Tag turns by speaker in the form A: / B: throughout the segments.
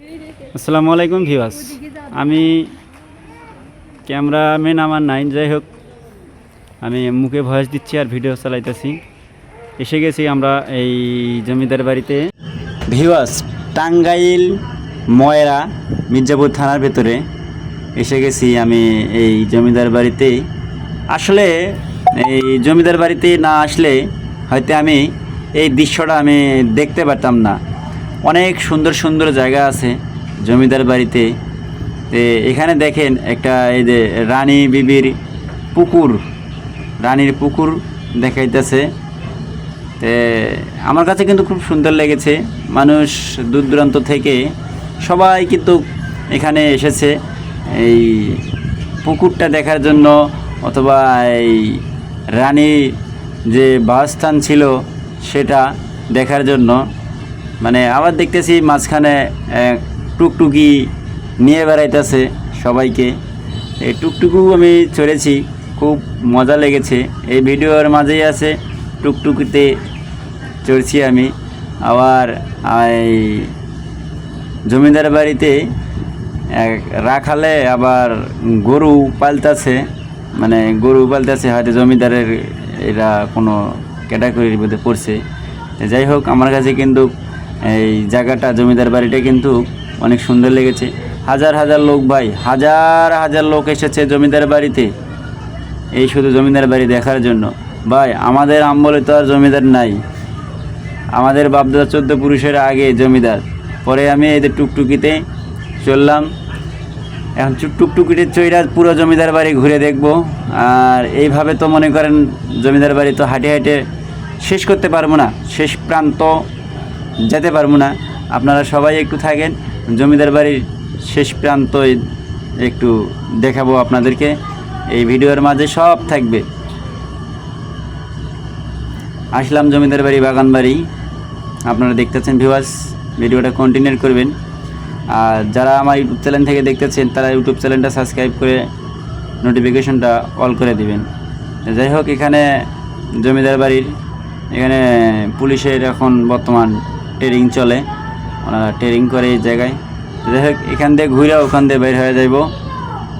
A: আসসালামু আলাইকুম ভিওয়াস আমি ক্যামেরাম্যান আমার নাইন, যাই হোক, আমি মুখে ভয়েস দিচ্ছি আর ভিডিও চালাইতেছি। এসে গেছি আমরা এই জমিদার বাড়িতে। ভিওয়াস টাঙ্গাইল, ময়রা, মির্জাপুর থানার ভেতরে এসে গেছি আমি এই জমিদার বাড়িতে। আসলে এই জমিদার বাড়িতে না আসলে হয়তো আমি এই দৃশ্যটা আমি দেখতে পারতাম না। অনেক সুন্দর সুন্দর জায়গা আছে জমিদার বাড়িতে। এখানে দেখেন একটা এই যে রানী বিবির পুকুর, রানীর পুকুর দেখাইতেছে। আমার কাছে কিন্তু খুব সুন্দর লেগেছে। মানুষ দূর দূরান্ত থেকে সবাই কিন্তু এখানে এসেছে। এই পুকুরটা দেখার জন্য অথবা এই রানী যে বাসস্থান ছিল সেটা দেখার জন্য। মানে আবার দেখতেছি মাঝখানে টুকটুকি নিয়ে বেড়াইতেছে সবাইকে। এই টুকটুকু আমি চড়েছি, খুব মজা লেগেছে। এই ভিডিওর মাঝেই আছে, টুকটুকিতে চড়ছি আমি। আবার এই জমিদার বাড়িতে রাখালে আবার গরু পালতাছে। মানে গরু পালতাছে, হয়তো জমিদারের এরা কোনো ক্যাটাগরির মধ্যে পড়ছে। যাই হোক, আমার কাছে কিন্তু এই জায়গাটা, জমিদার বাড়িটা কিন্তু অনেক সুন্দর লেগেছে। হাজার হাজার লোক ভাই, হাজার হাজার লোক এসেছে জমিদার বাড়িতে। এই শুধু জমিদার বাড়ি দেখার জন্য। ভাই, আমাদের আমলে তো আর জমিদার নাই। আমাদের বাপদাদা চোদ্দ পুরুষের আগে জমিদার। পরে আমি এদের টুকটুকিতে চললাম। এখন টুকটুকিতে চইরা পুরো জমিদার বাড়ি ঘুরে দেখব। আর এইভাবে তো মনে করেন জমিদার বাড়ি তো হাঁটে হাঁটে শেষ করতে পারব না। শেষ প্রান্ত যেতে পারব না। আপনারা সবাই একটু থাকেন, জমিদার বাড়ির শেষ প্রান্ত একটু দেখাবো আপনাদেরকে। এই ভিডিওর মাঝে সব থাকবে। আসলাম জমিদার বাড়ি, বাগান বাড়ি। আপনারা দেখতেছেন ভিউয়ার্স ভিডিওটা কন্টিনিউ করবেন। আর যারা আমার ইউটিউব চ্যানেল থেকে দেখতেছেন, তারা ইউটিউব চ্যানেলটা সাবস্ক্রাইব করে নোটিফিকেশনটা অল করে দিবেন। যাই হোক, এখানে জমিদার বাড়ির, এখানে পুলিশের এখন বর্তমান ট্রেনিং চলে। ওনারা ট্রেনিং করে এই জায়গায়। যাই হোক, এখান দিয়ে ঘুরে ওখান দিয়ে বের হয়ে যাইব।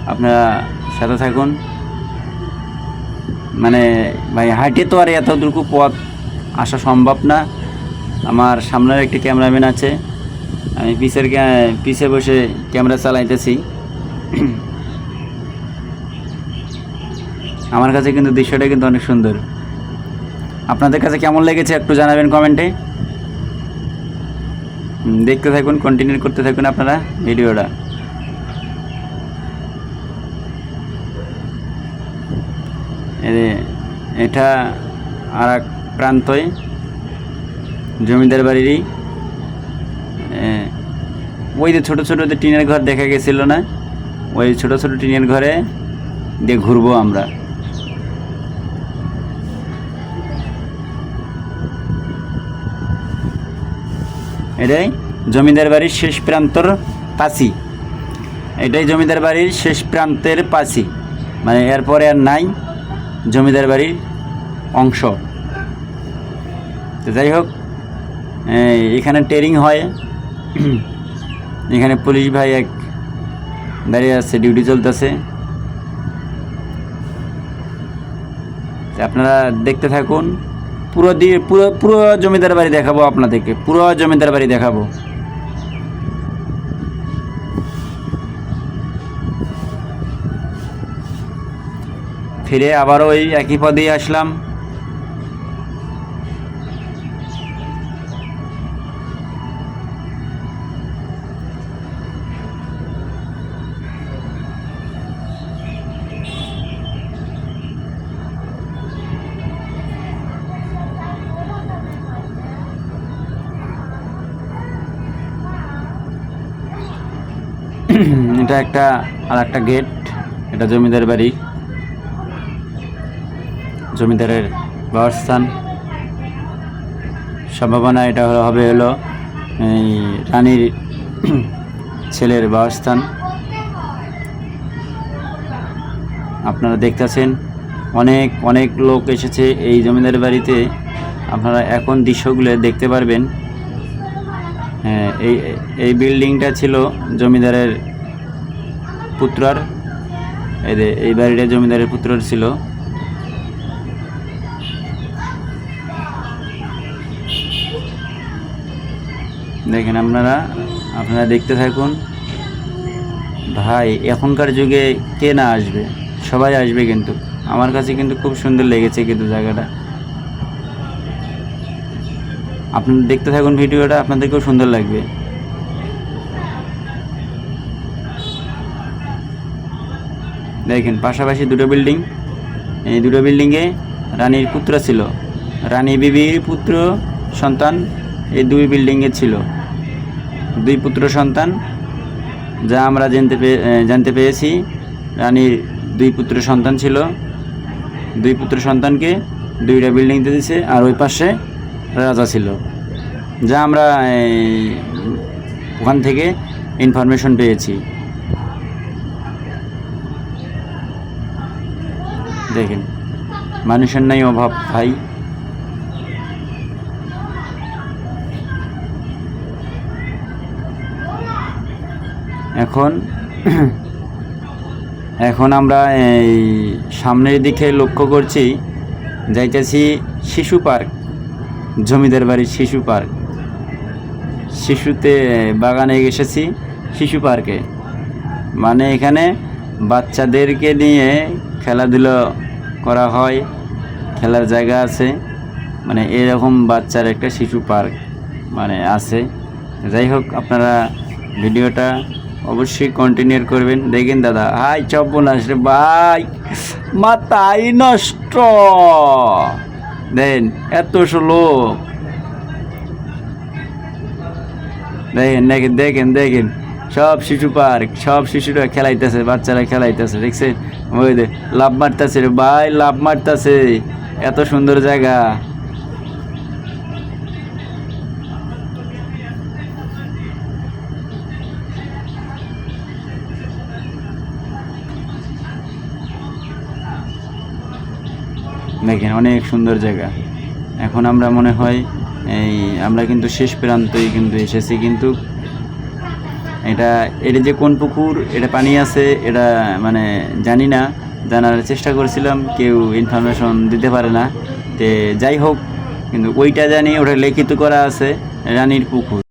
A: আপনারা সাথে থাকুন। মানে ভাই হাইটে তো আর এতটুকু পথ আসা সম্ভব না। আমার সামনের একটি ক্যামেরাম্যান আছে। আমি ক্যা- পিছে বসে ক্যামেরা চালাইতেছি। আমার কাছে কিন্তু দৃশ্যটা কিন্তু অনেক সুন্দর। আপনাদের কাছে কেমন লেগেছে একটু জানাবেন কমেন্টে। দেখতে থাকুন কন্টিনিউ করতে থাকুন আপনারা ভিডিওটা। এটা আর এক প্রান্তই জমিদার বাড়িরই। ওই যে ছোটো ছোটো যে টিনের ঘর দেখা গেছিল না? ওই ছোটো ছোটো টিনের ঘরে দিয়ে ঘুরবো আমরা। এটাই জমিদার বাড়ির শেষ প্রান্তর পাশি এটাই জমিদার বাড়ির শেষ প্রান্তের পাশি মানে এরপরে আর নাই জমিদার বাড়ির অংশ। তো যাই হোক এখানে ট্রেনিং হয়। এখানে পুলিশ ভাই এক দাঁড়িয়ে আছে ডিউটি চলতেছে। আপনারা দেখতে থাকুন। পুরো দিয়ে, পুরো পুরো জমিদার বাড়ি দেখাবো আপনাদেরকে, পুরো জমিদার বাড়ি দেখাবো। ফিরে আবার ওই একই পদেই আসলাম। এটা একটা আর একটা গেট এটা জমিদার বাড়ি। জমিদারের বাসস্থান। সম্ভাবনা এটা হলো, হবে হলো, এই রানীর ছেলের বাসস্থান। আপনারা দেখতেছেন, অনেক অনেক লোক এসেছে এই জমিদার বাড়িতে। আপনারা এখন দৃশ্যগুলো দেখতে পারবেন। হ্যাঁ এই এই বিল্ডিংটা ছিল জমিদারের পুত্রর, এই যে এই বাড়িটা জমিদারের পুত্রর ছিল। দেখেন আপনারা আপনারা দেখতে থাকুন। ভাই, এখনকার যুগে কে না আসবে? সবাই আসবে কিন্তু। আমার কাছে কিন্তু খুব সুন্দর লেগেছে কিন্তু জায়গাটা। আপনারা দেখতে থাকুন ভিডিওটা আপনাদেরকেও সুন্দর লাগবে। দেখেন, পাশাপাশি দুটো বিল্ডিং। এই দুটো বিল্ডিংয়ে রানীর পুত্র ছিল। রানী বিবির পুত্র সন্তান এই দুই বিল্ডিংয়ে ছিল। দুই পুত্র সন্তান, যা আমরা জানতে পেয়ে জানতে পেরেছি রানীর দুই পুত্র সন্তান ছিল। দুই পুত্র সন্তানকে দুইটা বিল্ডিং দিয়েছে আর ওই পাশে রাজা ছিল। যা আমরা ওখান থেকে ইনফরমেশন পেয়েছি। দেখেন, মানুষের নাই অভাব, ভাই। এখন এখন আমরা এই সামনের দিকে লক্ষ্য করছি, যাইতেছি শিশু পার্ক, জমিদার বাড়ির শিশু পার্ক। শিশুতে বাগানে এসেছি শিশু পার্কে। মানে এখানে বাচ্চাদেরকে নিয়ে খেলাধুলো করা হয়, খেলার জায়গা আছে মানে এরকম বাচ্চার একটা শিশু পার্ক মানে আছে। যাই হোক, আপনারা ভিডিওটা অবশ্যই কন্টিনিউ করবেন। দেখেন দাদা, হাই চব্বনাশ রে ভাই মাথাই নষ্ট। দেন এত লোক। দেখেন দেখেন দেখেন দেখেন। সব শিশু পার্ক, সব শিশুরা খেলাইতেছে, বাচ্চারা খেলাইতেছে, দেখছেন? ওই দে লাভ মারতেছে রে ভাই, লাভ মারতেছে। এত সুন্দর জায়গা। দেখেন, অনেক সুন্দর জায়গা। এখন আমরা মনে হয়, এই, আমরা কিন্তু শেষ প্রান্তই কিন্তু এসেছি কিন্তু এটা এটা যে কোন পুকুর, এটা পানি আছে, এটা মানে জানি না। জানার চেষ্টা করেছিলাম, কেউ ইনফরমেশন দিতে পারে না। তে যাই হোক, কিন্তু ওইটা জানি, ওটা লিখিত করা আছে, রানীর পুকুর।